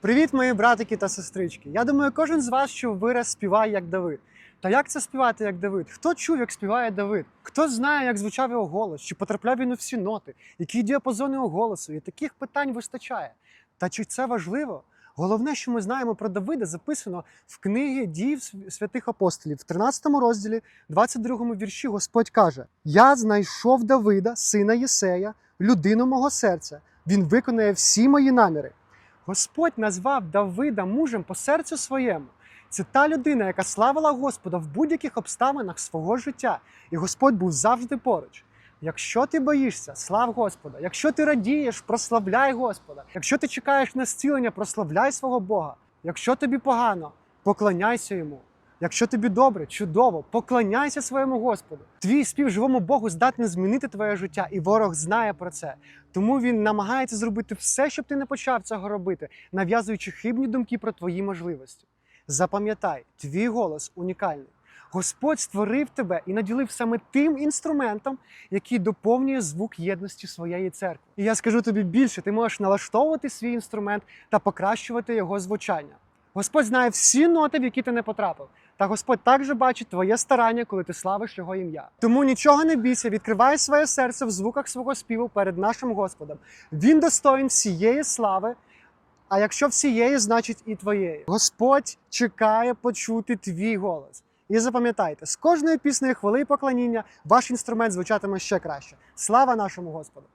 Привіт, мої братики та сестрички. Я думаю, кожен з вас, що вираз співає як Давид. Та як це співати як Давид? Хто чув, як співає Давид? Хто знає, як звучав його голос? Чи потрапляв він у всі ноти? Які діапазони його голосу? І таких питань вистачає. Та чи це важливо? Головне, що ми знаємо про Давида, записано в книгі дій Св- святих апостолів, в 13 розділі, 22 вірші, Господь каже: Я знайшов Давида, сина Єсея, людину мого серця. Він виконує всі мої наміри. Господь назвав Давида мужем по серцю своєму. Це та людина, яка славила Господа в будь-яких обставинах свого життя, і Господь був завжди поруч. Якщо ти боїшся, слав Господа. Якщо ти радієш, прославляй Господа. Якщо ти чекаєш на зцілення, прославляй свого Бога. Якщо тобі погано, поклоняйся йому. Якщо тобі добре, чудово, поклоняйся своєму Господу. Твій спів живому Богу здатний змінити твоє життя, і ворог знає про це. Тому він намагається зробити все, щоб ти не почав цього робити, нав'язуючи хибні думки про твої можливості. Запам'ятай, твій голос унікальний. Господь створив тебе і наділив саме тим інструментом, який доповнює звук єдності своєї церкви. І я скажу тобі більше: ти можеш налаштовувати свій інструмент та покращувати його звучання. Господь знає всі ноти, в які ти не потрапив. Та Господь також бачить твоє старання, коли ти славиш його ім'я. Тому нічого не бійся, відкривай своє серце в звуках свого співу перед нашим Господом. Він достоїн всієї слави. А якщо всієї, значить і твоєї. Господь чекає почути твій голос. І запам'ятайте, з кожною піснею хвили поклоніння ваш інструмент звучатиме ще краще. Слава нашому Господу!